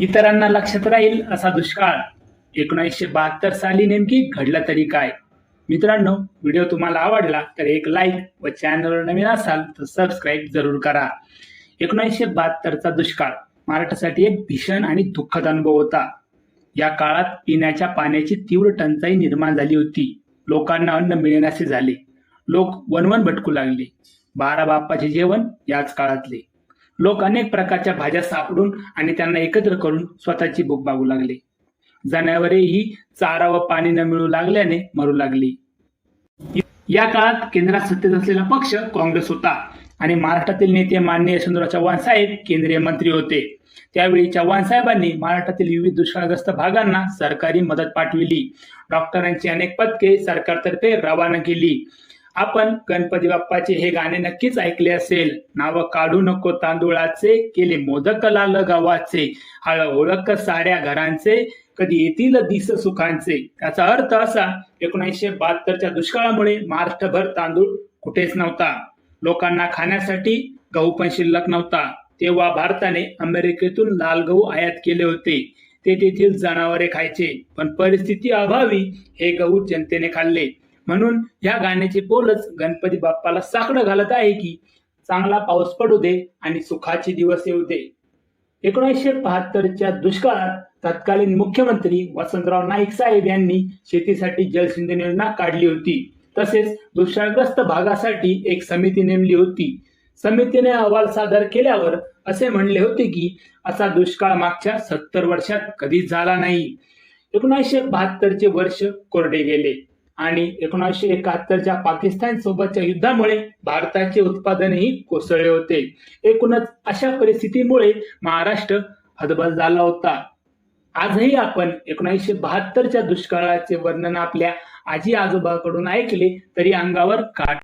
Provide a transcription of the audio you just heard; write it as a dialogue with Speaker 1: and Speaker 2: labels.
Speaker 1: इतरांना लक्षात राहील असा दुष्काळ. एकोणीसशे बहात्तर साली नेमकी घडला तरी काय? मित्रांनो व्हिडिओ तुम्हाला आवडला तर एक लाईक व चॅनलवर नवीन असाल तर सबस्क्राईब जरूर करा. एकोणीसशे बहात्तरचा दुष्काळ महाराष्ट्रासाठी एक भीषण आणि दुःखद अनुभव होता. या काळात पिण्याच्या पाण्याची तीव्र टंचाई निर्माण झाली होती. लोकांना अन्न मिळेनासे झाले. लोक वनवन भटकू लागले. बारा बाप्पाचे जेवण याच काळातले. लोक अनेक प्रकारच्या भाज्या सापडून आणि त्यांना एकत्र करून स्वतःची भूक भागू लागले. जनावरेही चारा व पाणी न मिळू लागल्याने मरू लागली. या काळात केंद्रात सत्तेत असलेला पक्ष काँग्रेस होता आणि महाराष्ट्रातील नेते माननीय यशवंतराव चव्हाण साहेब केंद्रीय मंत्री होते. त्यावेळी चव्हाण साहेबांनी महाराष्ट्रातील विविध दुष्काळग्रस्त भागांना सरकारी मदत पाठविली. डॉक्टरांची अनेक पदके सरकारतर्फे रवाना केली. आपण गणपती बाप्पाचे हे गाणे नक्कीच ऐकले असेल. नाव काढू नको तांदुळाचे केले मोदक लाल गव्हाचे हळ ओळख साड्या घरांचे कधी येतील दिस सुखांचे. त्याचा अर्थ असा एकोणीसशे बहात्तरच्या दुष्काळामुळे महाराष्ट्रभर तांदूळ कुठेच नव्हता. लोकांना खाण्यासाठी गहू पण शिल्लक नव्हता. तेव्हा भारताने अमेरिकेतून लाल गहू आयात केले होते. ते तेथील जनावरे खायचे पण परिस्थिती अभावी हे गहू जनतेने खाल्ले. म्हणून या गाण्याचे बोलच गणपती बाप्पाला साकडं घालत आहे की चांगला पाऊस पडू दे आणि सुखाचे दिवस येऊ दे. एकोणीसशे बहात्तरच्या दुष्काळात तत्कालीन मुख्यमंत्री वसंतराव नाईक साहेब यांनी शेतीसाठी जलसिंचन योजना काढली होती. तसेच दुष्काळग्रस्त भागासाठी एक समिती नेमली होती. समितीने अहवाल सादर केल्यावर असे म्हणले होते की असा दुष्काळ मागच्या सत्तर वर्षात कधीच झाला नाही. एकोणीसशे बहात्तरचे वर्ष कोरडे गेले. आणि एकोणीसशे एकाहत्तरच्या पाकिस्तान सोबतच्या युद्धामुळे भारताचे उत्पादनही कोसळले होते. एकूणच अशा परिस्थितीमुळे महाराष्ट्र हतबल झाला होता. आजही आपण एकोणीसशे बहात्तरच्या दुष्काळाचे वर्णन आपल्या आजी आजोबाकडून ऐकले तरी अंगावर काट